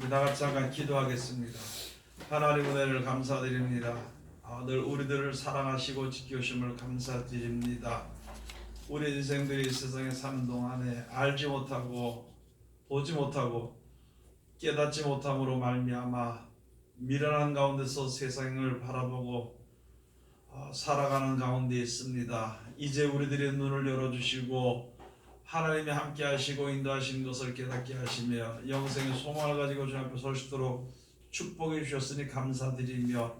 우리 다 같이 잠깐 기도하겠습니다. 하나님 은혜를 감사드립니다. 아, 늘 우리들을 사랑하시고 지켜주심을 감사드립니다. 우리 인생들이 세상에 사는 동안에 알지 못하고 보지 못하고 깨닫지 못함으로 말미암아 미련한 가운데서 세상을 바라보고 어, 살아가는 가운데 있습니다. 이제 우리들의 눈을 열어주시고 하나님이 함께 하시고 인도하시는 것을 깨닫게 하시며 영생의 소망을 가지고 주 앞에 설 수 있도록 축복해 주셨으니 감사드리며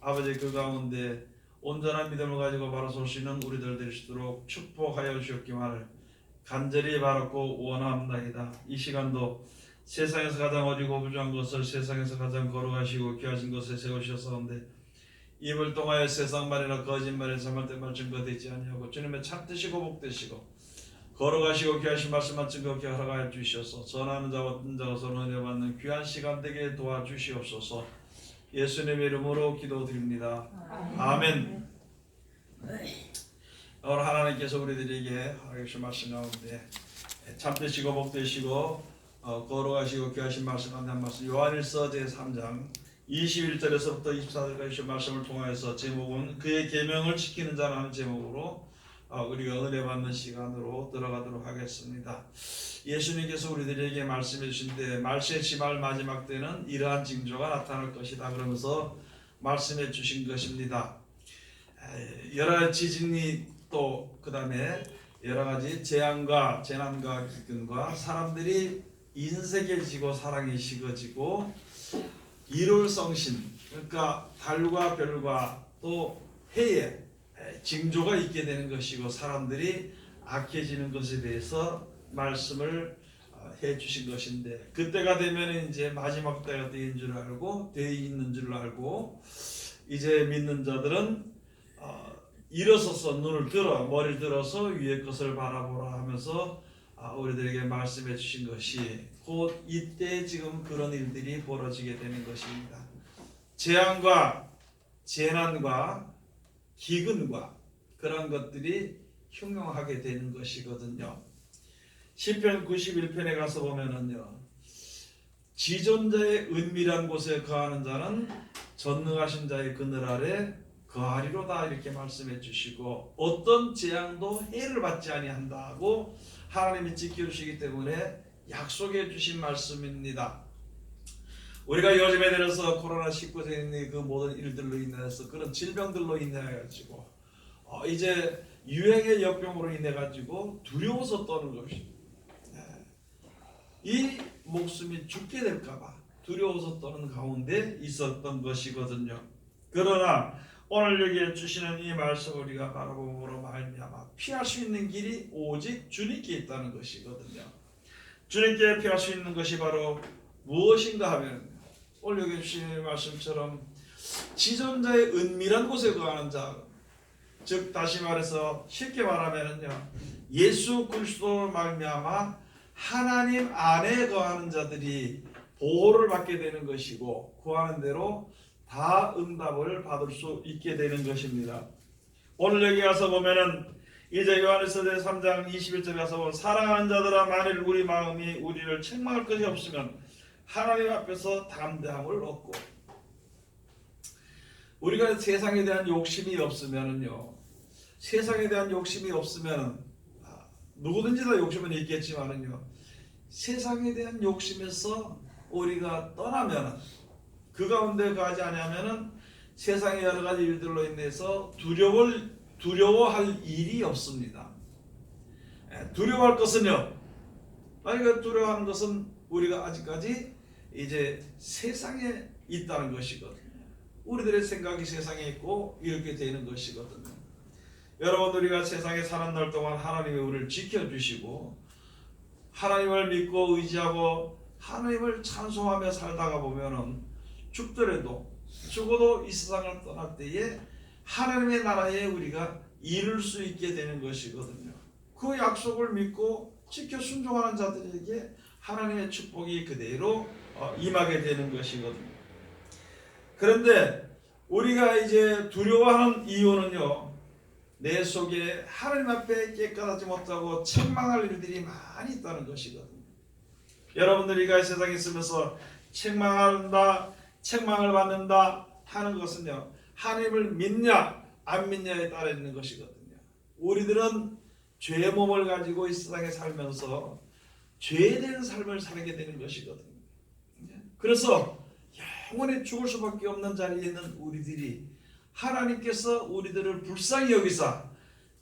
아버지 그 가운데 온전한 믿음을 가지고 바로 설 수 있는 우리들 있도록 축복하여 주셨기만을 간절히 바랐고 원합나이다. 이 시간도 세상에서 가장 어리고 부족한 것을 세상에서 가장 걸어가시고 귀하신 것에 세우셨사온데 입을 통하여 세상 말이나 거짓말에 잘못된 말 증거되지 아니하고 주님의 참되시고 복되시고 걸어가시고 귀하신 말씀만 증거케 허락하여 주시옵소서. 전하는 자와 듣는 자가 서로 은혜 받는 귀한 시간 되게 도와주시옵소서. 예수님의 이름으로 기도드립니다. 아멘. 오늘 하나님께서 우리들에게 하나님의 말씀 가운데 참되시고 복되시고 어, 걸어가시고 귀하신 말씀 가운데 한 말씀. 요한일서 제3장 21절에서부터 24절까지 말씀을 통하여서 제목은 그의 계명을 지키는 자라는 제목으로 어, 우리가 은혜 받는 시간으로 들어가도록 하겠습니다. 예수님께서 우리들에게 말씀해 주신데 말세 지말 마지막 때는 이러한 징조가 나타날 것이다 그러면서 말씀해 주신 것입니다. 에, 여러 지진이 또 그다음에 여러 가지 재앙과 재난과 기근과 사람들이 인색에 지고 사랑이 식어지고 일월성신 그러니까 달과 별과 또 해에 징조가 있게 되는 것이고 사람들이 악해지는 것에 대해서 말씀을 어, 해 주신 것인데 그때가 되면 이제 마지막 때가 되는 줄 알고 되어 있는 줄 알고 이제 믿는 자들은 어, 일어서서 눈을 들어 머리를 들어서 위의 것을 바라보라 하면서 아, 우리들에게 말씀해 주신 것이 곧 이때 지금 그런 일들이 벌어지게 되는 것입니다. 재앙과 재난과 기근과 그런 것들이 흉용하게 되는 것이거든요. 시편 91편에 가서 보면은요. 지존자의 은밀한 곳에 거하는 자는 전능하신 자의 그늘 아래 거하리로다 이렇게 말씀해 주시고 어떤 재앙도 해를 받지 아니한다고 하나님이 지켜주시기 때문에 약속해 주신 말씀입니다. 우리가 요즘에 들어서 코로나 19의 그 모든 일들로 인해서 그런 질병들로 인해 가지고 어, 이제 유행의 역병으로 인해 가지고 두려워서 떠는 것이 네. 이 목숨이 죽게 될까봐 두려워서 떠는 가운데 있었던 것이거든요. 그러나 오늘 여기에 주시는 이 말씀 우리가 바라봄으로 말미암아 피할 수 있는 길이 오직 주님께 있다는 것이거든요. 주님께 피할 수 있는 것이 바로 무엇인가 하면 오늘 여기 주시는 말씀처럼 지존자의 은밀한 곳에 거하는 자, 즉 다시 말해서 쉽게 말하면은요 예수 그리스도 말미암아 하나님 안에 거하는 자들이 보호를 받게 되는 것이고 구하는 대로 다 응답을 받을 수 있게 되는 것입니다. 오늘 여기 가서 보면은 이제 요한일서 3장 21절에 가서 보면 사랑하는 자들아 만일 우리 마음이 우리를 책망할 것이 없으면 하나님 앞에서 담대함을 얻고 우리가 세상에 대한 욕심이 없으면은요 세상에 대한 욕심이 없으면 아, 누구든지 다 욕심은 있겠지만은요 세상에 대한 욕심에서 우리가 떠나면은 그 가운데 가지 않으면은 세상의 여러 가지 일들로 인해서 두려울 두려워할 일이 없습니다. 예, 두려워할 것은요. 만약 두려워하는 것은 우리가 아직까지 이제 세상에 있다는 것이거든요. 우리들의 생각이 세상에 있고 이렇게 되는 것이거든요. 여러분 우리가 세상에 사는 날 동안 하나님이 우리를 지켜주시고 하나님을 믿고 의지하고 하나님을 찬송하며 살다가 보면은 죽더라도 죽어도 이 세상을 떠날 때에 하나님의 나라에 우리가 이룰 수 있게 되는 것이거든요. 그 약속을 믿고 지켜 순종하는 자들에게 하나님의 축복이 그대로 어, 임하게 되는 것이거든요. 그런데 우리가 이제 두려워하는 이유는요. 내 속에 하나님 앞에 깨끗하지 못하고 책망할 일들이 많이 있다는 것이거든요. 여러분들이 이 세상에 있으면서 책망한다, 책망을 받는다 하는 것은요. 하나님을 믿냐 안 믿냐에 따라 있는 것이거든요. 우리들은 죄의 몸을 가지고 이 세상에 살면서 죄된 삶을 살게 되는 것이거든요. 그래서 영원히 죽을 수밖에 없는 자리에 있는 우리들이 하나님께서 우리들을 불쌍히 여기사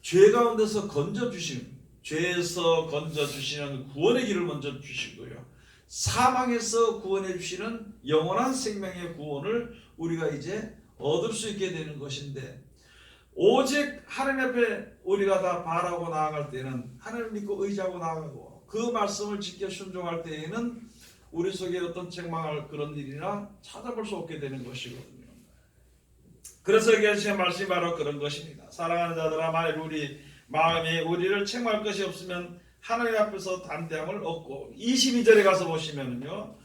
죄 가운데서 건져 주신 죄에서 건져 주시는 구원의 길을 먼저 주시고요. 사망에서 구원해 주시는 영원한 생명의 구원을 우리가 이제 얻을 수 있게 되는 것인데 오직 하나님 앞에 우리가 다 바라고 나아갈 때는 하나님 믿고 의지하고 나아가고 그 말씀을 지켜 순종할 때에는 우리 속에 어떤 책망할 그런 일이나 찾아볼 수 없게 되는 것이거든요. 그래서 여기 하신 말씀이 바로 그런 것입니다. 사랑하는 자들아 만일 우리 마음이 우리를 책망할 것이 없으면 하나님 앞에서 담대함을 얻고 22절에 가서 보시면은요.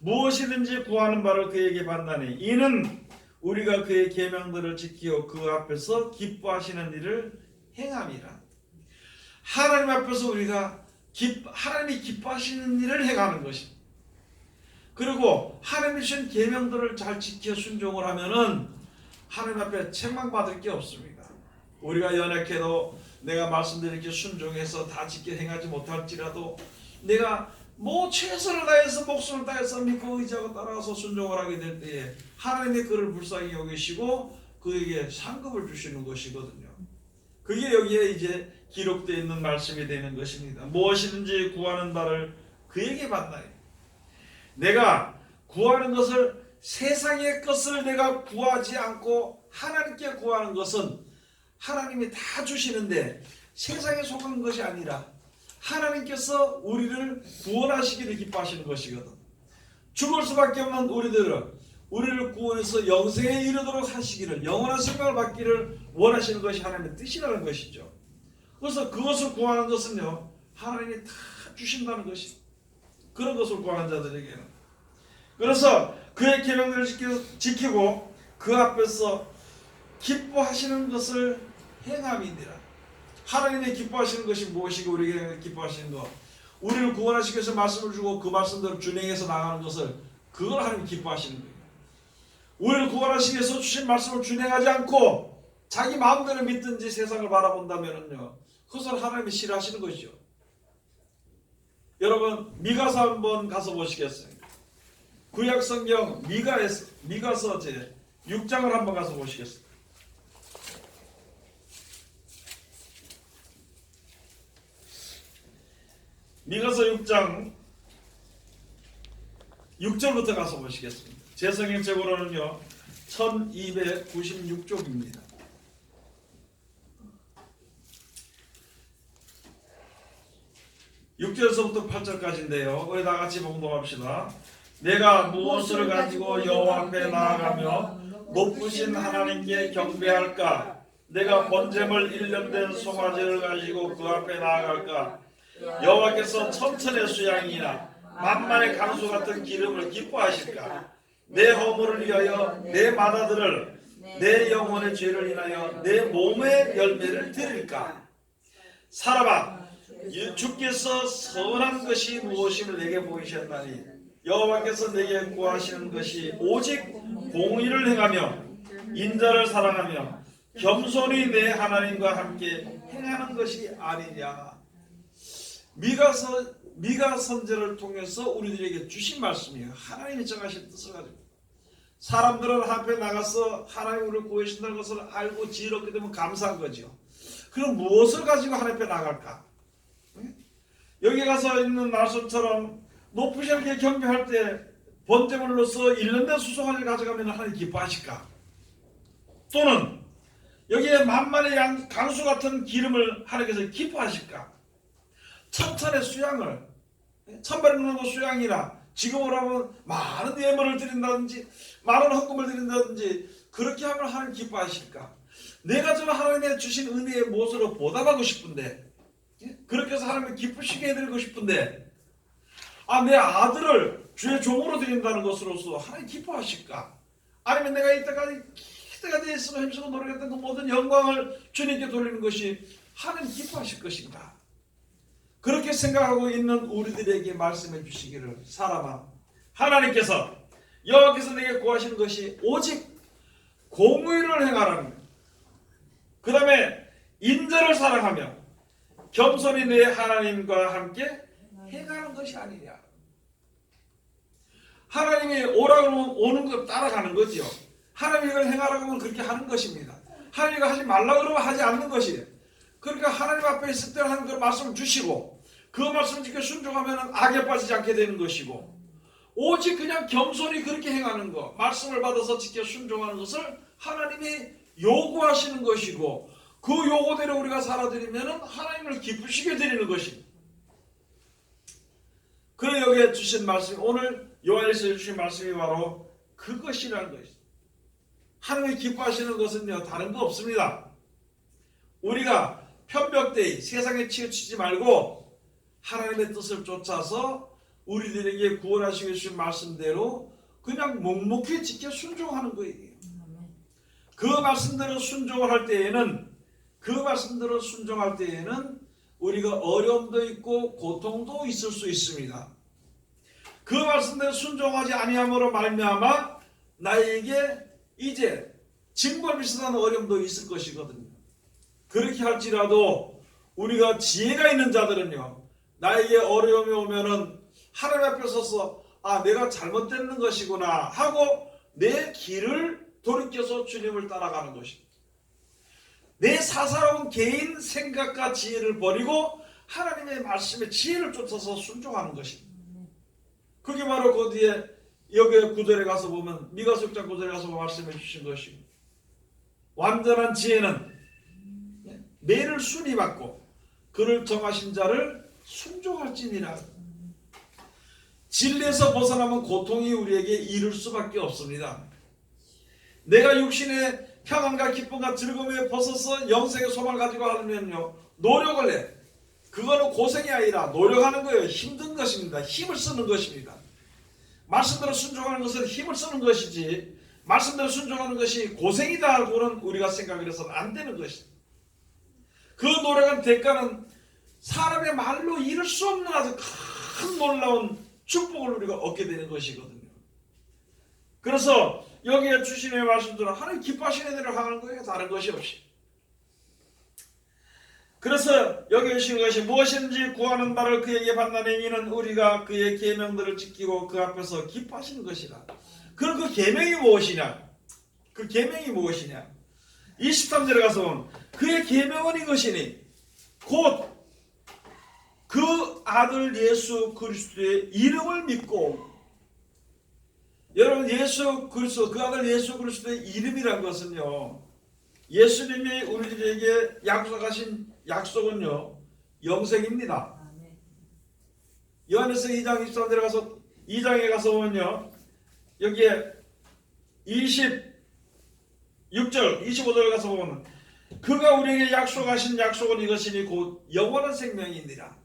무엇이든지 구하는 바를 그에게 받나니 이는 우리가 그의 계명들을 지키어 그 앞에서 기뻐하시는 일을 행함이라. 하나님 앞에서 우리가 기, 하나님이 기뻐하시는 일을 행하는 것입니다. 그리고 하나님이 주신 계명들을 잘 지켜 순종을 하면은 하나님 앞에 책망받을 게 없습니다. 우리가 연약해도 내가 말씀드린 게 순종해서 다 지켜 행하지 못할지라도 내가 뭐 최선을 다해서 목숨을 다해서 믿고 의지하고 따라가서 순종을 하게 될 때에 하나님이 그를 불쌍히 여기시고 그에게 상급을 주시는 것이거든요. 그게 여기에 이제 기록되어 있는 말씀이 되는 것입니다. 무엇이든지 구하는 바를 그에게 받나요. 내가 구하는 것을 세상의 것을 내가 구하지 않고 하나님께 구하는 것은 하나님이 다 주시는데 세상에 속한 것이 아니라 하나님께서 우리를 구원하시기를 기뻐하시는 것이거든. 죽을 수밖에 없는 우리들은 우리를 구원해서 영생에 이르도록 하시기를 영원한 생명을 받기를 원하시는 것이 하나님의 뜻이라는 것이죠. 그래서 그것을 구하는 것은요 하나님이 다 주신다는 것이 그런 것을 구하는 자들에게는 그래서 그의 계명들을 지키- 지키고 그 앞에서 기뻐하시는 것을 행함이니라. 하나님의 기뻐하시는 것이 무엇이고 우리에게 기뻐하시는 것 우리를 구원하시기 위해서 말씀을 주고 그 말씀대로 준행해서 나가는 것을 그걸 하나님이 기뻐하시는 거예요. 우리를 구원하시기 위해서 주신 말씀을 준행하지 않고 자기 마음대로 믿든지 세상을 바라본다면은요 그것을 하나님이 싫어하시는 것이죠. 여러분 미가서 한번 가서 보시겠어요? 구약 성경 미가에서 미가서 제 6장을 한번 가서 보시겠어요? 미가서 6장 6절부터 가서 보시겠습니다. 제 성경 책으로는요 1296쪽입니다. 6절에서부터 8절까지인데요. 우리 다 같이 봉독합시다. 내가 무엇을 가지고 여호와 앞에 나아가며 높으신 하나님께 경배할까? 내가 번제물 1년 된 송아지를 가지고 그 앞에 나아갈까? 여호와께서 천천의 수양이나 만만의 강수 같은 기름을 기뻐하실까? 내 허물을 위하여 내 마다들을 내 영혼의 죄를 인하여 내 몸의 열매를 드릴까? 사람아 주께서 선한 것이 무엇임을 내게 보이셨나니 여호와께서 내게 구하시는 것이 오직 공의를 행하며 인자를 사랑하며 겸손히 내 하나님과 함께 행하는 것이 아니냐. 미가서 미가 선제를 통해서 우리들에게 주신 말씀이에요. 하나님이 정하신 뜻을 가지고 사람들은 앞에 나가서 하나님 우리를 구하신다는 것을 알고 지혜롭게 되면 감사한 거죠. 그럼 무엇을 가지고 하나님 앞에 나갈까? 여기 가서 있는 말씀처럼 높으시 않게 경배할 때 번제물로서 일년된 수송아지를 가져가면 하나님 기뻐하실까? 또는 여기에 만만의 양, 강수 같은 기름을 하나님께서 기뻐하실까? 천천의 수양을 천발에 넣는 것 수양이라 지금으로 하면 많은 예물을 드린다든지 많은 헌금을 드린다든지 그렇게 하면 하나님 기뻐하실까? 내가 좀 하나님의 주신 은혜의 모습으로 보답하고 싶은데 예? 그렇게 해서 하나님을 기쁘시게 해드리고 싶은데 아 내 아들을 주의 종으로 드린다는 것으로서 하나님 기뻐하실까? 아니면 내가 이때까지 기대가 돼 있으면 힘쓰고 노력했던 그 모든 영광을 주님께 돌리는 것이 하나님 기뻐하실 것인가? 그렇게 생각하고 있는 우리들에게 말씀해 주시기를 사람아 하나님께서 여호와께서 내게 구하시는 것이 오직 공의를 행하라는. 그 다음에 인자를 사랑하며 겸손히 내 하나님과 함께 행하는 것이 아니냐. 하나님이 오라고 오는 거 따라가는 거죠. 하나님이 이걸 행하라고 하면 그렇게 하는 것입니다. 하나님이 하지 말라고 그러면 하지 않는 것이에요. 그러니까 하나님 앞에 있을 때 하나님 그 말씀을 주시고 그 말씀 지켜 순종하면 악에 빠지지 않게 되는 것이고 오직 그냥 겸손히 그렇게 행하는 것 말씀을 받아서 지켜 순종하는 것을 하나님이 요구하시는 것이고 그 요구대로 우리가 살아드리면 하나님을 기쁘시게 드리는 것입니다. 그래 여기에 주신 말씀 오늘 요한에서 주신 말씀이 바로 그것이라는 것이죠. 하나님이 기뻐하시는 것은요 다른 거 없습니다. 우리가 편벽대의 세상에 치우치지 말고 하나님의 뜻을 쫓아서 우리들에게 구원하시고 주신 말씀대로 그냥 묵묵히 지켜 순종하는 거예요. 그 말씀대로 순종을 할 때에는 그 말씀대로 순종할 때에는 우리가 어려움도 있고 고통도 있을 수 있습니다. 그 말씀대로 순종하지 아니함으로 말미암아 나에게 이제 징벌 비슷한 어려움도 있을 것이거든요. 그렇게 할지라도 우리가 지혜가 있는 자들은요. 나에게 어려움이 오면은 하나님 앞에 서서 아 내가 잘못됐는 것이구나 하고 내 길을 돌이켜서 주님을 따라가는 것입니다. 내 사사로운 개인 생각과 지혜를 버리고 하나님의 말씀의 지혜를 쫓아서 순종하는 것입니다. 그게 바로 그 뒤에 여기 구절에 가서 보면 미가속장 구절에 가서 말씀해 주신 것이고 완전한 지혜는 매를 순위 받고 그를 정하신 자를 순종할지니라. 진리에서 벗어나면 고통이 우리에게 이를 수밖에 없습니다. 내가 육신의 평안과 기쁨과 즐거움에 벗어서 영생의 소망을 가지고 하면요 노력을 해. 그거는 고생이 아니라 노력하는 거예요. 힘든 것입니다. 힘을 쓰는 것입니다. 말씀대로 순종하는 것은 힘을 쓰는 것이지 말씀대로 순종하는 것이 고생이다고는 우리가 생각을 해서는 안 되는 것입니다. 그 노력한 대가는 사람의 말로 이룰 수 없는 아주 큰 놀라운 축복을 우리가 얻게 되는 것이거든요. 그래서 여기에 주신의 말씀들은 하나님 기뻐하시는 대로 하는 거예요. 다른 것이 없이. 그래서 여기 주신 것이 무엇인지 구하는 바를 그에게 받나니 이는 우리가 그의 계명들을 지키고 그 앞에서 기뻐하시는 것이라. 그럼 그 계명이 무엇이냐? 그 계명이 무엇이냐? 23절에 가서 보면 그의 계명은 이것이니 곧 그 아들 예수 그리스도의 이름을 믿고 여러분 예수 그리스도 그 아들 예수 그리스도의 이름이란 것은요 예수님이 우리들에게 약속하신 약속은요 영생입니다. 요한에서 2장 23절에 가서 2장에 가서 보면요 여기에 26절 25절에 가서 보면 그가 우리에게 약속하신 약속은 이것이니 곧 영원한 생명이니라.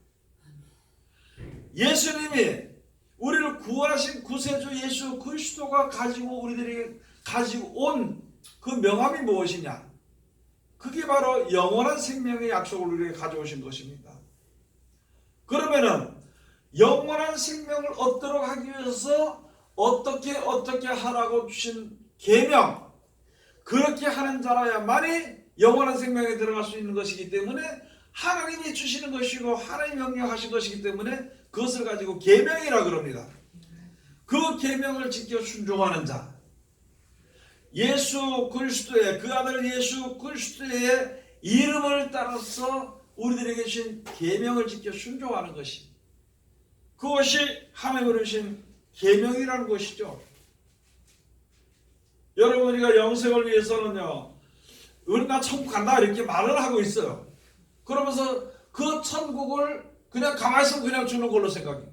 예수님이 우리를 구원하신 구세주 예수 그리스도가 가지고 우리들에게 가지고 온 그 명함이 무엇이냐? 그게 바로 영원한 생명의 약속을 우리에게 가져오신 것입니다. 그러면은 영원한 생명을 얻도록 하기 위해서 어떻게 어떻게 하라고 주신 계명 그렇게 하는 자라야만이 영원한 생명에 들어갈 수 있는 것이기 때문에 하나님이 주시는 것이고 하나님 명령하신 것이기 때문에 그것을 가지고 계명이라 그럽니다. 그 계명을 지켜 순종하는 자 예수 그리스도의 그 아들 예수 그리스도의 이름을 따라서 우리들에게 주신 계명을 지켜 순종하는 것이 그것이 하나님으로 주신 계명이라는 것이죠. 여러분 우리가 영생을 위해서는요. 우리가 천국 간다 이렇게 말을 하고 있어요. 그러면서 그 천국을 그냥 가만히 있으면 그냥 주는 걸로 생각해요.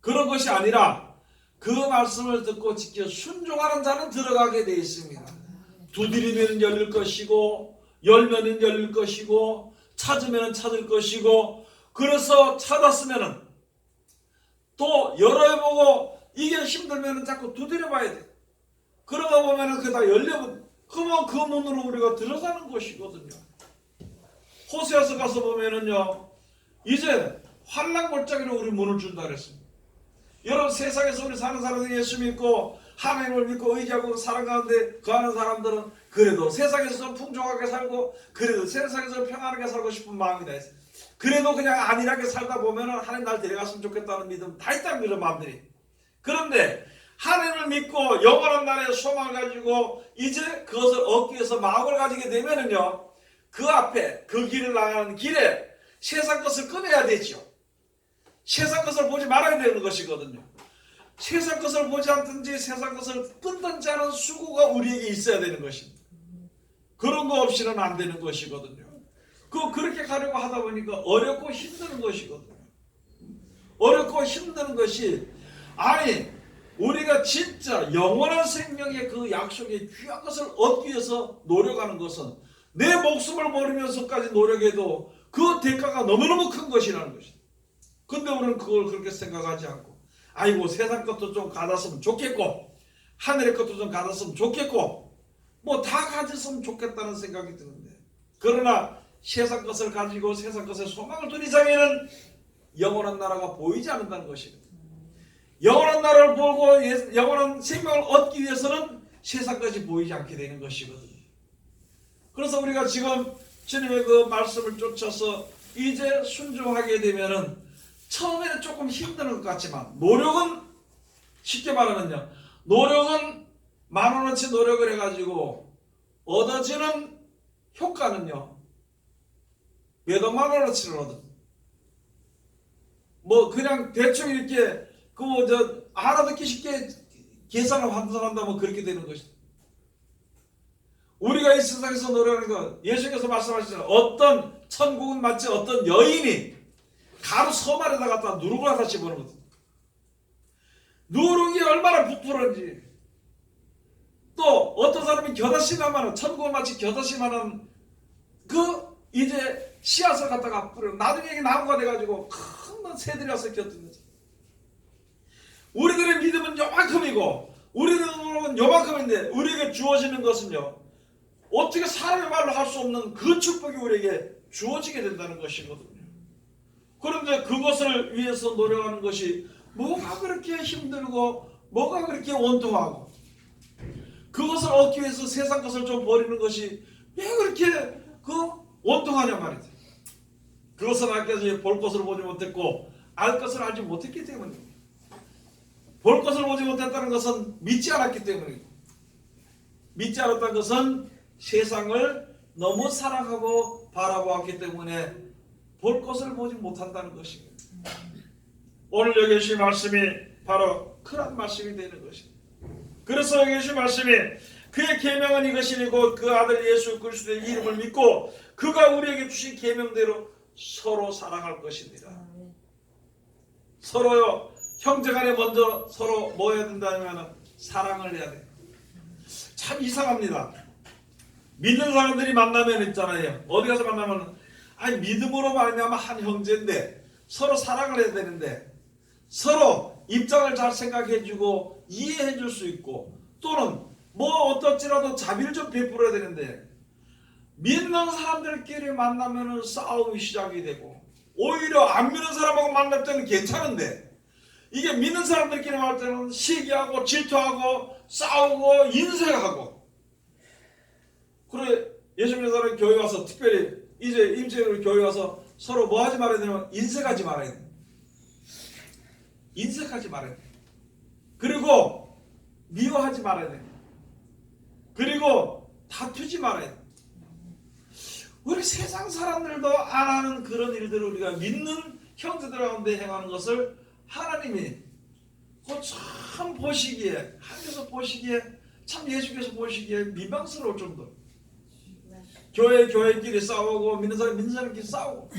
그런 것이 아니라 그 말씀을 듣고 지켜 순종하는 자는 들어가게 되어 있습니다. 두드리면 열릴 것이고 열면 열릴 것이고 찾으면 찾을 것이고 그래서 찾았으면은 또 열어보고 이게 힘들면 자꾸 두드려 봐야 돼. 그러다 보면은 그다 열려면 그러면 그 문으로 우리가 들어가는 것이거든요. 호세아서 가서 보면은요 이제 환랑 골짜기로 우리 문을 준다 그랬습니다. 여러분 세상에서 우리 사는 사람들이 예수 믿고 하나님을 믿고 의지하고 사랑 가운데 거하는 사람들은 그래도 세상에서 좀 풍족하게 살고 그래도 세상에서 평안하게 살고 싶은 마음이 다 있어. 그래도 그냥 안일하게 살다 보면은 하나님 날 데려갔으면 좋겠다는 믿음 다 있다는 그런 마음들이. 그런데 하나님을 믿고 영원한 날에 소망을 가지고 이제 그것을 얻기 위해서 마음을 가지게 되면은요 그 앞에 그 길을 나가는 길에 세상 것을 꺼내야 되죠. 세상 것을 보지 말아야 되는 것이거든요. 세상 것을 보지 않든지 세상 것을 끊든지 하는 수고가 우리에게 있어야 되는 것입니다. 그런 거 없이는 안 되는 것이거든요. 그 그렇게 가려고 하다 보니까 어렵고 힘드는 것이거든요. 어렵고 힘드는 것이 아니 우리가 진짜 영원한 생명의 그 약속의 귀한 것을 얻기 위해서 노력하는 것은 내 목숨을 버리면서까지 노력해도 그 대가가 너무너무 큰 것이라는 것이다. 근데 우리는 그걸 그렇게 생각하지 않고 아이고 세상 것도 좀 가졌으면 좋겠고 하늘의 것도 좀 가졌으면 좋겠고 뭐 다 가졌으면 좋겠다는 생각이 드는데 그러나 세상 것을 가지고 세상 것에 소망을 둔 이상에는 영원한 나라가 보이지 않는다는 것이거든요. 영원한 나라를 보고 예- 영원한 생명을 얻기 위해서는 세상까지 보이지 않게 되는 것이거든요. 그래서 우리가 지금 주님의 그 말씀을 쫓아서 이제 순종하게 되면은 처음에는 조금 힘든 것 같지만 노력은 쉽게 말하면요. 노력은 만 원어치 노력을 해가지고 얻어지는 효과는요. 몇 억만 원어치를 얻어. 뭐 그냥 대충 이렇게 그저 알아듣기 쉽게 계산을 환산한다면 뭐 그렇게 되는 것이다. 우리가 이 세상에서 노래하는 건 예수께서 말씀하시잖아요. 어떤 천국은 마치 어떤 여인이 가루 서말에다 갖다 누룩을 하다 집어넣거든. 누룩이 얼마나 부풀었는지 또 어떤 사람이 겨다씨나마는 천국은 마치 겨다씨만한 그 이제 씨앗을 갖다가 뿌려 나중에 이게 나무가 돼가지고 큰 새들이 와서 곁든 거지. 우리들의 믿음은 요만큼이고 우리들의 노력은 요만큼인데 우리에게 주어지는 것은요 어떻게 사람의 말로 할 수 없는 그 축복이 우리에게 주어지게 된다는 것이거든요. 그런데 그것을 위해서 노력하는 것이 뭐가 그렇게 힘들고 뭐가 그렇게 원통하고 그것을 얻기 위해서 세상 것을 좀 버리는 것이 왜 그렇게 그 원통하냐 말이지. 그것은 아까지 볼 것을 보지 못했고 알 것을 알지 못했기 때문입니다. 볼 것을 보지 못했다는 것은 믿지 않았기 때문이고 믿지 않았다는 것은 세상을 너무 사랑하고 바라보았기 때문에 볼 것을 보지 못한다는 것입니다. 오늘 여기 주신 말씀이 바로 그런 말씀이 되는 것입니다. 그래서 여기 주신 말씀이 그의 계명은 이것이니고 그 아들 예수 그리스도의 이름을 믿고 그가 우리에게 주신 계명대로 서로 사랑할 것입니다. 서로요 형제간에 먼저 서로 뭐 해야 된다면 사랑을 해야 돼. 참 이상합니다. 믿는 사람들이 만나면 있잖아요. 어디 가서 만나면 아니 믿음으로 말미암아 한 형제인데 서로 사랑을 해야 되는데 서로 입장을 잘 생각해주고 이해해줄 수 있고 또는 뭐 어떨지라도 자비를 좀 베풀어야 되는데 믿는 사람들끼리 만나면은 싸움이 시작이 되고 오히려 안 믿는 사람하고 만날 때는 괜찮은데 이게 믿는 사람들끼리 만날 때는 시기하고 질투하고 싸우고 인색하고 그래 예수 믿는 사람이 교회 와서 특별히 이제 임재로 교회 와서 서로 뭐 하지 말아야 되냐면 인색하지 말아야 돼. 인색하지 말아야 돼. 그리고 미워하지 말아야 돼. 그리고 다투지 말아야 돼. 우리 세상 사람들도 안 하는 그런 일들을 우리가 믿는 형제들 가운데 행하는 것을 하나님이 그참 보시기에 하나님께서 보시기에 참 예수께서 보시기에 미망스러울 정도 교회 교회끼리 싸우고 믿는 사람 믿는 사람끼리 싸우고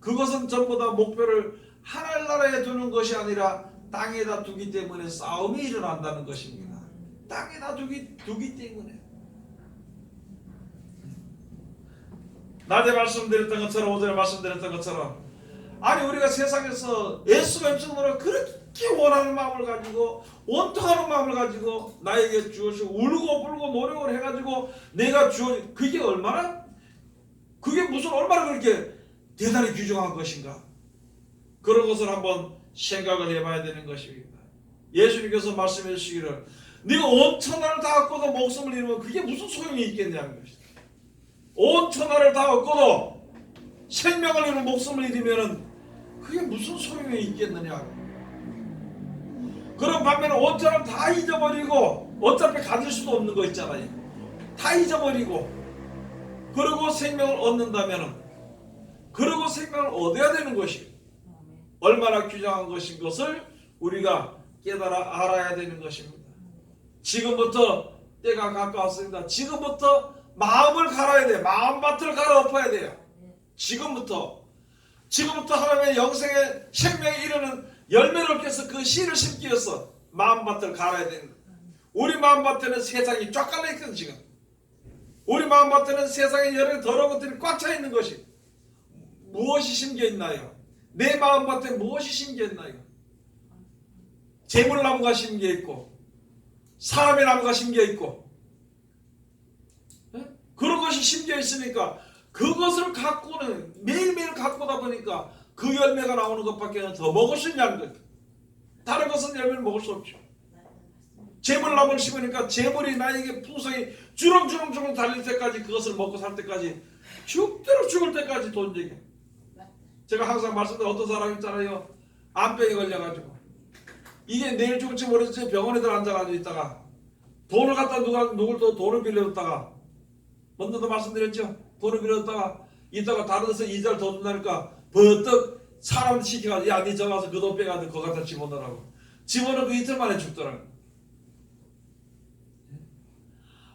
그것은 전부 다 목표를 하늘 나라에 두는 것이 아니라 땅에다 두기 때문에 싸움이 일어난다는 것입니다. 땅에다 두기 두기 때문에 낮에 말씀드렸던 것처럼 오전에 말씀드렸던 것처럼 아니 우리가 세상에서 예수가 임성으로 그렇게 원하는 마음을 가지고 원통하는 마음을 가지고 나에게 주어지고 울고 불고 노력을 해가지고 내가 주어 그게 얼마나 그게 무슨 얼마나 그렇게 대단히 귀중한 것인가 그런 것을 한번 생각을 해봐야 되는 것입니다. 예수님께서 말씀해 주시기를 네가 온 천하를 다 얻고도 목숨을 잃으면 그게 무슨 소용이 있겠냐는 것이다. 온 천하를 다 얻고도 생명을 잃으면 목숨을 잃으면은 그게 무슨 소용이 있겠느냐. 그런 반면에 온 천하를 다 잊어버리고 어차피 가질 수도 없는 거 있잖아요. 다 잊어버리고 그리고 생명을 얻는다면은 그리고 생명을 얻어야 되는 것이 얼마나 귀중한 것인 것을 우리가 깨달아 알아야 되는 것입니다. 지금부터 때가 가까웠습니다. 지금부터 마음을 갈아야 돼요. 마음밭을 갈아엎어야 돼요. 지금부터 지금부터 하나님의 영생의 생명에 이르는 열매를 위해서 그 씨를 심기 위해서 마음밭을 갈아야 되는. 우리 마음밭에는 세상이 쫙 깔려 있거든 지금. 우리 마음밭에는 세상의 여러 더러운 것들이 꽉 차 있는 것이 무엇이 심겨 있나요? 내 마음밭에 무엇이 심겨 있나요? 재물나무가 심겨 있고 사람의 나무가 심겨 있고 예? 그런 것이 심겨 있으니까 그것을 갖고는 매일매일 갖고다 보니까 그 열매가 나오는 것밖에 더 먹을 수 있냐는 거예요. 다른 것은 열매를 먹을 수 없죠. 재물나무를 심으니까 재물이 나에게 풍성히 주렁주렁주렁 달릴 때까지 그것을 먹고 살 때까지 죽대로 죽을 때까지 돈 얘기. 제가 항상 말씀드린 어떤 사람 있잖아요. 암병에 걸려가지고 이게 내일 죽을지 모르지 병원에 들 앉아가지고 있다가 돈을 갖다 누가 누굴 또 돈을 빌려줬다가 먼저도 말씀드렸죠. 돈을 빌려줬다가 이따가 다른 데서 이자를 더 준다니까 버떡 사람 시켜가지고 야니 저 가서 그 돈 빼가지고 그거 갖다 집어넣으라고 집어넣고 이틀 만에 죽더라고.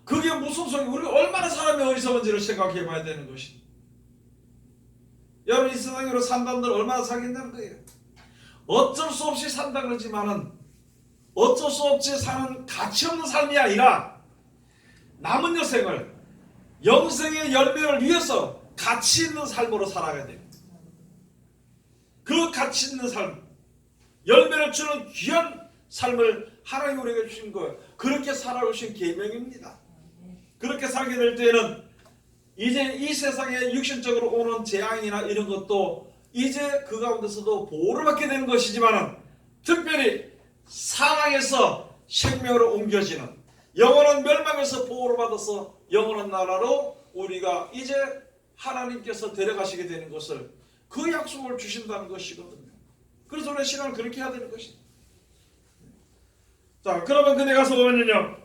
그게 무슨 소리? 우리가 얼마나 사람이 어리석은지를 생각해 봐야 되는 것이. 여러분 이 세상으로 산다들 얼마나 사겠냐는 거예요. 어쩔 수 없이 산다 그러지만은 어쩔 수 없이 사는 가치 없는 삶이 아니라 남은 여생을 영생의 열매를 위해서 가치 있는 삶으로 살아가야 돼요. 그 가치 있는 삶, 열매를 주는 귀한 삶을 하나님 우리에게 주신 거예요. 그렇게 살아오신 계명입니다. 그렇게 살게 될 때에는 이제 이 세상에 육신적으로 오는 재앙이나 이런 것도 이제 그 가운데서도 보호를 받게 되는 것이지만은 특별히 사망에서 생명으로 옮겨지는 영원한 멸망에서 보호를 받아서 영원한 나라로 우리가 이제 하나님께서 데려가시게 되는 것을 그 약속을 주신다는 것이거든요. 그래서 우리 신앙을 그렇게 해야 되는 것이. 자, 그러면 그네 가서 보면요.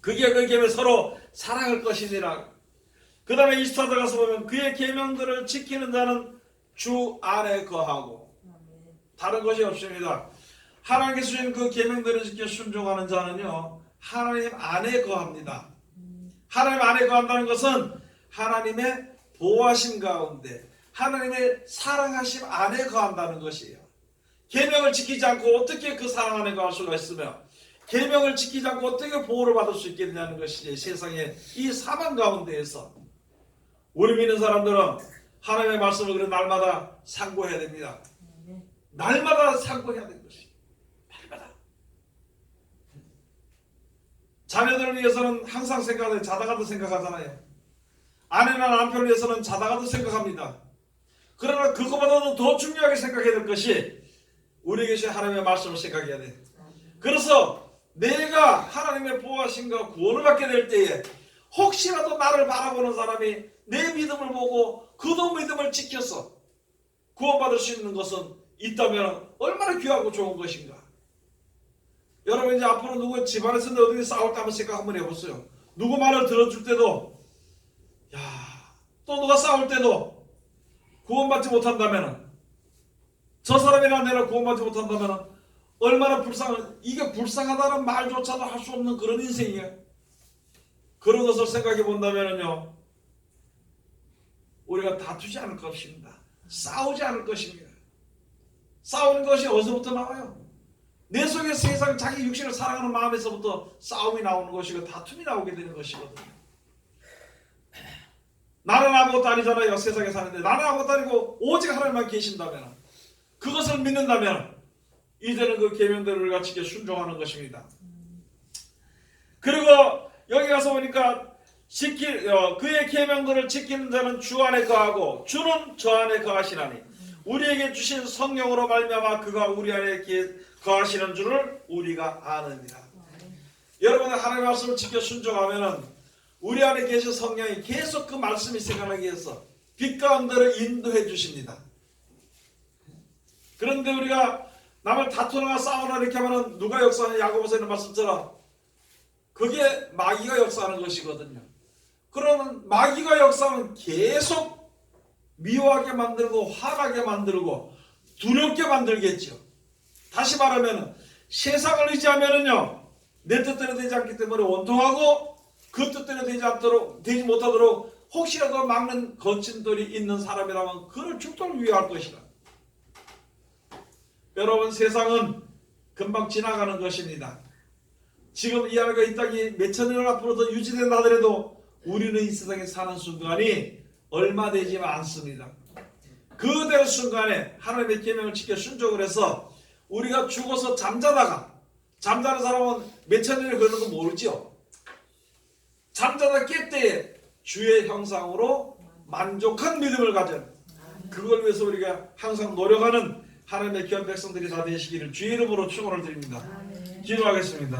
그게 그 계명 서로 사랑할 것이니라. 그 다음에 24절 가서 보면 그의 계명들을 지키는 자는 주 안에 거하고 다른 것이 없습니다. 하나님께서 주신 그 계명들을 지켜 순종하는 자는요. 하나님 안에 거합니다. 하나님 안에 거한다는 것은 하나님의 보호하심 가운데 하나님의 사랑하심 안에 거한다는 것이에요. 계명을 지키지 않고 어떻게 그 사랑 안에 거할 수가 있으며 계명을 지키지 않고 어떻게 보호를 받을 수 있겠냐는 것이 세상의 이 사방 가운데에서 우리 믿는 사람들은 하나님의 말씀을 그런 날마다 상고해야 됩니다. 날마다 상고해야 날마다 자녀들을 위해서는 항상 생각하는 자다가도 생각하잖아요. 아내나 남편을 위해서는 자다가도 생각합니다. 그러나 그것보다도 더 중요하게 생각해야 될 것이 우리에게 주신 하나님의 말씀을 생각해야 돼. 그래서 내가 하나님의 보호하심과 구원을 받게 될 때에 혹시라도 나를 바라보는 사람이 내 믿음을 보고 그 믿음을 지켜서 구원받을 수 있는 것은 있다면 얼마나 귀하고 좋은 것인가. 여러분 이제 앞으로 누구 집안에서 어떻게 싸울 때 한번 생각 한번 해보세요. 누구 말을 들어줄 때도 야, 또 누가 싸울 때도 구원받지 못한다면 저 사람이랑 내가 구원받지 못한다면 얼마나 불쌍한 이게 불쌍하다는 말조차도 할 수 없는 그런 인생이에요. 그런 것을 생각해 본다면요 우리가 다투지 않을 것입니다. 싸우지 않을 것입니다. 싸우는 것이 어디서부터 나와요? 내 속에 세상 자기 육신을 사랑하는 마음에서부터 싸움이 나오는 것이고 다툼이 나오게 되는 것이거든요. 나는 아무것도 아니잖아요. 세상에 사는데 나는 아무것도 아니고 오직 하나님만 계신다면 그것을 믿는다면 이제는 그 우리가 지켜 순종하는 것입니다. 그리고 여기 가서 보니까 지킬 어, 그의 계명들을 지키는 자는 주 안에 거하고 주는 저 안에 거하시나니 우리에게 주신 성령으로 말미암아 그가 우리 안에 계- 거하시는 줄을 우리가 아느니라. 여러분 하나님의 말씀을 지켜 순종하면은 우리 안에 계신 성령이 계속 그 말씀이 생각나게 해서 빛 가운데로 인도해 주십니다. 그런데 우리가 남을 다투거나 싸우나 이렇게 하면은 누가 역사하는 야고보서 있는 말씀처럼 그게 마귀가 역사하는 것이거든요. 그러면 마귀가 역사하면 계속 미워하게 만들고 화나게 만들고 두렵게 만들겠죠. 다시 말하면 세상을 의지하면은요 내 뜻대로 되지 않기 때문에 원통하고 그 뜻대로 되지 않도록 되지 못하도록 혹시라도 막는 거친 돌이 있는 사람이라면 그를 죽도록 위할 것이다. 여러분 세상은 금방 지나가는 것입니다. 지금 이 안에가 이 땅이 몇천 년 앞으로 더 유지된다 하더라도 우리는 이 세상에 사는 순간이 얼마 되지 않습니다. 그대로 순간에 하나님의 계명을 지켜 순종을 해서 우리가 죽어서 잠자다가 잠자는 사람은 몇천 년이 걸리는 거 모르죠. 잠자다 깰 때에 주의 형상으로 만족한 믿음을 가진 그걸 위해서 우리가 항상 노력하는 하나님의 귀한 백성들이 다 되시기를 주의 이름으로 축원을 드립니다. 기도하겠습니다.